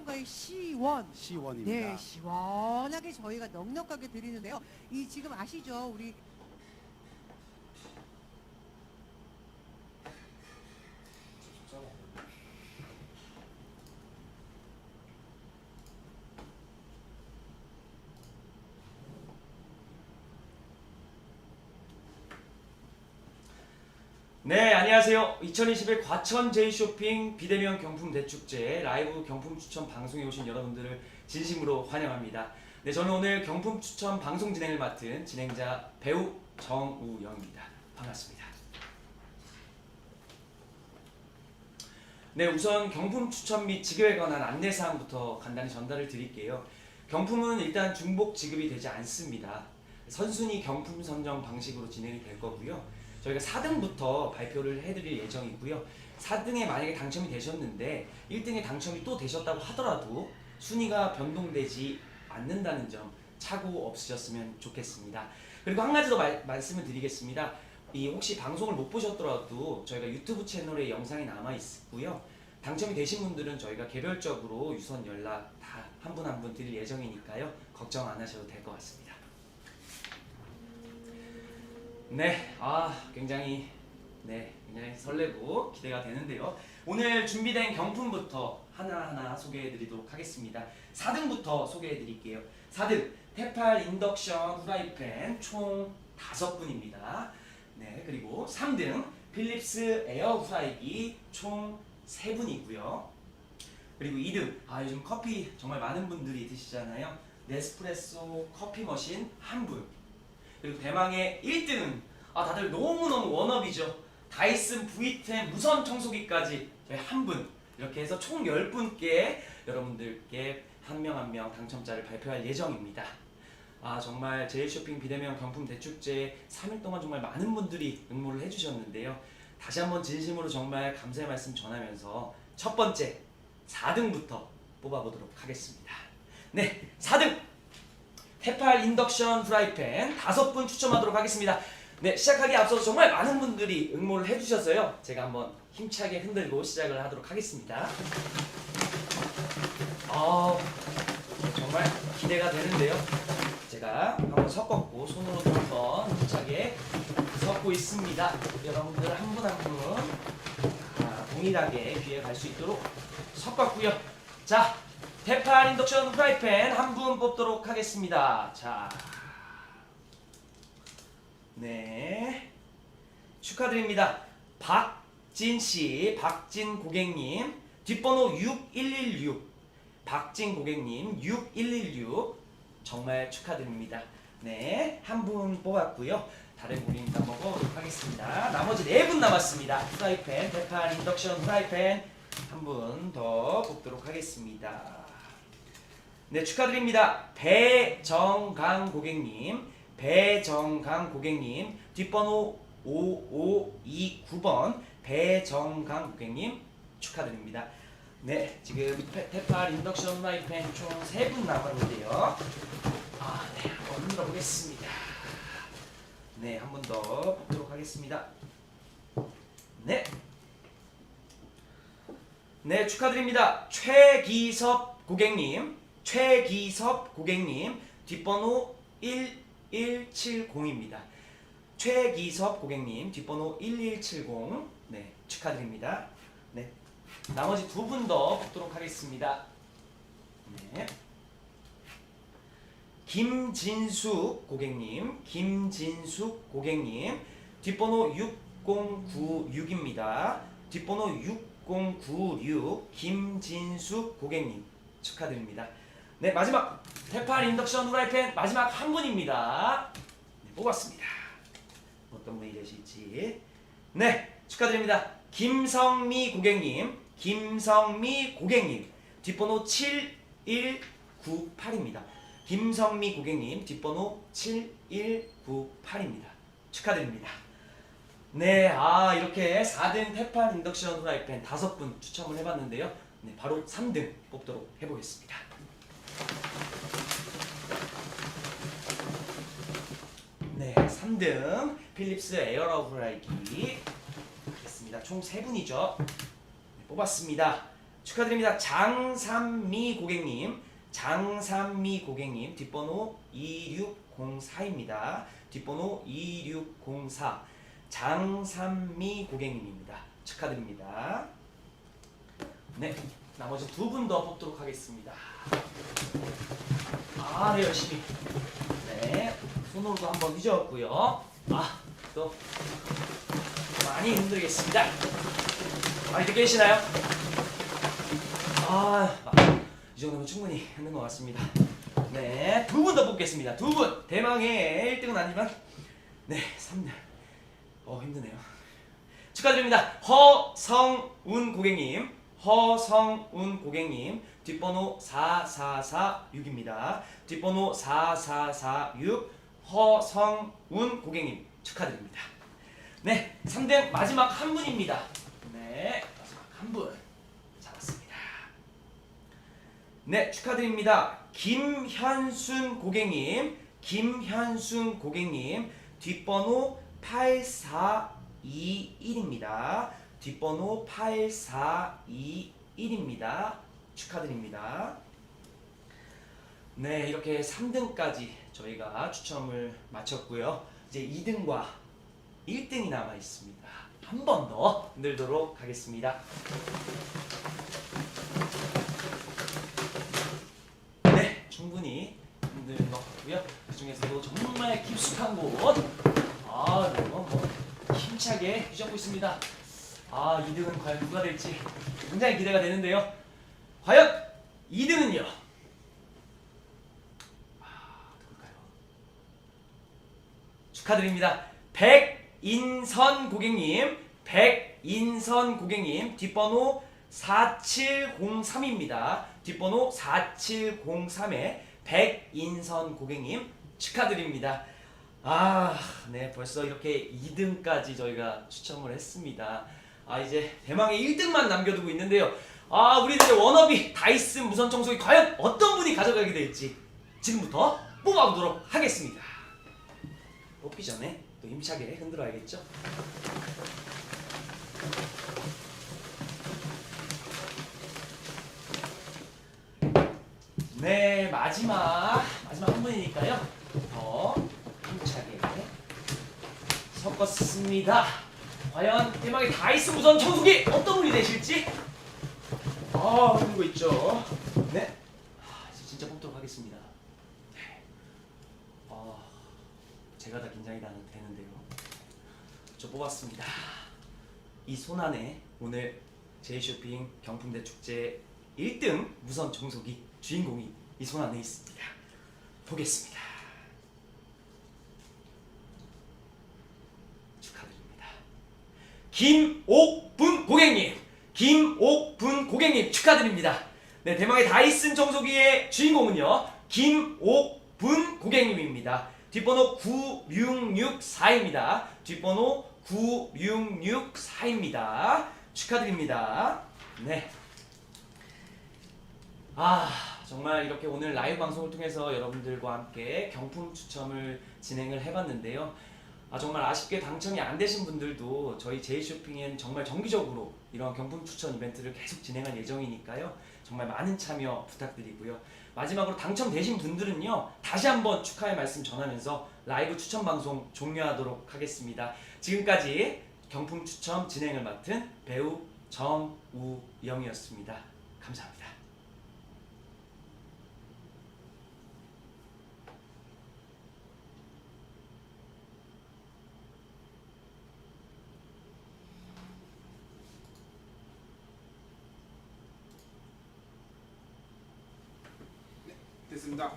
삼성전과의 C1 C1입니다. 네, 시원하게 저희가 넉넉하게 드리는데요. 이 지금 아시죠? 우리 네, 안녕하세요. 2021 과천 제이쇼핑 비대면 경품 대축제 라이브 경품 추천 방송에 오신 여러분들을 진심으로 환영합니다. 네, 저는 오늘 경품 추천 방송 진행을 맡은 진행자 배우 정우영입니다. 반갑습니다. 네, 우선 경품 추천 및 지급에 관한 안내 사항부터 간단히 전달을 드릴게요. 경품은 일단 중복 지급이 되지 않습니다. 선순위 경품 선정 방식으로 진행이 될 거고요. 저희가 4등부터 발표를 해드릴 예정이고요. 4등에 만약에 당첨이 되셨는데 1등에 당첨이 또 되셨다고 하더라도 순위가 변동되지 않는다는 점 착오 없으셨으면 좋겠습니다. 그리고 한 가지 더 말, 말씀을 드리겠습니다. 이 혹시 방송을 못 보셨더라도 저희가 유튜브 채널에 영상이 남아 있고요. 당첨이 되신 분들은 저희가 개별적으로 유선 연락 다 한 분 한 분 드릴 예정이니까요. 걱정 안 하셔도 될 것 같습니다. 네, 아 굉장히 네 굉장히 설레고 기대가 되는데요. 오늘 준비된 경품부터 하나하나 소개해드리도록 하겠습니다. 4등부터 소개해드릴게요. 4등 테팔 인덕션 후라이팬 총 5분입니다. 네, 그리고 3등 필립스 에어 후라이기 총 3분이고요. 그리고 2등 아 요즘 커피 정말 많은 분들이 드시잖아요. 네스프레소 커피 머신 한 분. 그리고 대망의 1등은 아 다들 너무너무 워너비죠. 다이슨 V10 무선 청소기까지 저희 한 분. 이렇게 해서 총 10분께 여러분들께 한 명 한 명 당첨자를 발표할 예정입니다. 아 정말 제일쇼핑 비대면 경품 대축제 3일 동안 정말 많은 분들이 응모를 해주셨는데요. 다시 한번 진심으로 정말 감사의 말씀 전하면서 첫 번째 4등부터 뽑아보도록 하겠습니다. 네, 4등 테팔 인덕션 프라이팬 다섯 분 추첨하도록 하겠습니다. 네, 시작하기에 앞서서 정말 많은 분들이 응모를 해주셔서요. 제가 한번 힘차게 흔들고 시작을 하도록 하겠습니다. 아, 정말 기대가 되는데요. 제가 한번 섞었고 손으로도 한번 힘차게 섞고 있습니다. 여러분들 한 분 한 분 동일하게 귀에 갈 수 있도록 섞었고요. 자, 테팔 인덕션 프라이팬 한 분 뽑도록 하겠습니다. 자, 네, 축하드립니다. 박진 씨, 박진 고객님, 뒷번호 6116, 박진 고객님 6116 정말 축하드립니다. 네, 한 분 뽑았고요. 다른 고객님 한번 뽑아보도록 하겠습니다. 나머지 네 분 남았습니다. 프라이팬, 대판, 인덕션 프라이팬 한 분 더 뽑도록 하겠습니다. 네, 축하드립니다. 배정강 고객님, 배정강 고객님, 뒷번호 5529번 배정강 고객님 축하드립니다. 네, 지금 페- 테팔 인덕션 프라이팬 총 3분 남았는데요. 아, 네, 한번 흔들어 보겠습니다. 네, 한 번 더 뽑도록 하겠습니다. 네. 네, 축하드립니다. 최기섭 고객님, 최기섭 고객님, 뒷번호 1170입니다. 최기섭 고객님, 뒷번호 1170. 네, 축하드립니다. 네. 나머지 두 분 더 뽑도록 하겠습니다. 네. 김진숙 고객님, 김진숙 고객님, 뒷번호 6096입니다. 뒷번호 6096 김진숙 고객님 축하드립니다. 네 마지막 테팔 인덕션 후라이팬 마지막 한 분입니다. 네, 뽑았습니다. 어떤 분이 되실지 네 축하드립니다. 김성미 고객님, 김성미 고객님 뒷번호 7198입니다. 김성미 고객님 뒷번호 7198입니다. 축하드립니다. 네, 아 이렇게 4등 테팔 인덕션 후라이팬 다섯 분 추첨을 해봤는데요. 네, 바로 3등 뽑도록 해보겠습니다. 네, 3등 필립스 에어러 후라이기 하겠습니다. 총 3분이죠. 네, 뽑았습니다. 축하드립니다. 장삼미 고객님, 장삼미 고객님 뒷번호 2604입니다. 뒷번호 2604 장삼미 고객님입니다. 축하드립니다. 네, 나머지 두 분 더 뽑도록 하겠습니다. 아, 네 열심히. 네, 손으로도 한번 휘저었고요. 아, 또 많이 힘들겠습니다. 많이 계시나요? 아, 아, 이 정도면 충분히 했는 것 같습니다. 네, 두 분 더 뽑겠습니다. 두 분. 대망의 1등은 아니지만, 네, 3등. 어, 힘드네요. 축하드립니다. 허성운 고객님, 허성운 고객님, 뒷번호 4446입니다. 뒷번호 4446, 허성운 고객님, 축하드립니다. 네, 3등 마지막 한 분입니다. 네, 마지막 한 분. 잡았습니다. 네, 축하드립니다. 김현순 고객님, 김현순 고객님, 뒷번호 8421입니다. 뒷번호 8421입니다. 축하드립니다. 네, 이렇게 3등까지 저희가 추첨을 마쳤고요. 이제 2등과 1등이 남아 있습니다. 한 번더 흔들도록 하겠습니다. 네, 충분히 흔드는 것 같고요. 그 중에서도 정말 깊숙한 곳, 아, 너무 뭐 힘차게 휘젓고 있습니다. 아, 2등은 과연 누가 될지 굉장히 기대가 되는데요. 과연 2등은요? 아, 누굴까요? 축하드립니다. 백인선 고객님, 백인선 고객님, 뒷번호 4703입니다. 뒷번호 4703에 백인선 고객님 축하드립니다. 아, 네, 벌써 이렇게 2등까지 저희가 추첨을 했습니다. 아, 이제 대망의 1등만 남겨두고 있는데요. 아, 우리들의 워너비 다이슨 무선 청소기 과연 어떤 분이 가져가게 될지 지금부터 뽑아보도록 하겠습니다. 뽑기 전에 또 힘차게 흔들어야겠죠? 네, 마지막 마지막 한 분이니까요. 더 힘차게 섞었습니다. 과연 대망의 다이슨 무선 청소기 어떤 분이 되실지 아 흔들고 있죠. 네, 아, 이제 진짜 뽑도록 하겠습니다. 네. 아, 제가 다 긴장이 나는 되는데요. 저 뽑았습니다. 이 손 안에 오늘 제이쇼핑 경품대 축제 1등 무선 청소기 주인공이 이 손 안에 있습니다. 보겠습니다. 김옥분 고객님, 김옥분 고객님 축하드립니다. 네, 대망의 다이슨 청소기의 주인공은요, 김옥분 고객님입니다. 뒷번호 9664입니다. 뒷번호 9664입니다. 축하드립니다. 네. 아, 정말 이렇게 오늘 라이브 방송을 통해서 여러분들과 함께 경품 추첨을 진행을 해봤는데요. 아, 정말 아쉽게 당첨이 안 되신 분들도 저희 제이쇼핑엔 정말 정기적으로 이런 경품 추천 이벤트를 계속 진행할 예정이니까요. 정말 많은 참여 부탁드리고요. 마지막으로 당첨되신 분들은요, 다시 한번 축하의 말씀 전하면서 라이브 추천 방송 종료하도록 하겠습니다. 지금까지 경품 추첨 진행을 맡은 배우 정우영이었습니다. 감사합니다. 됐습니다.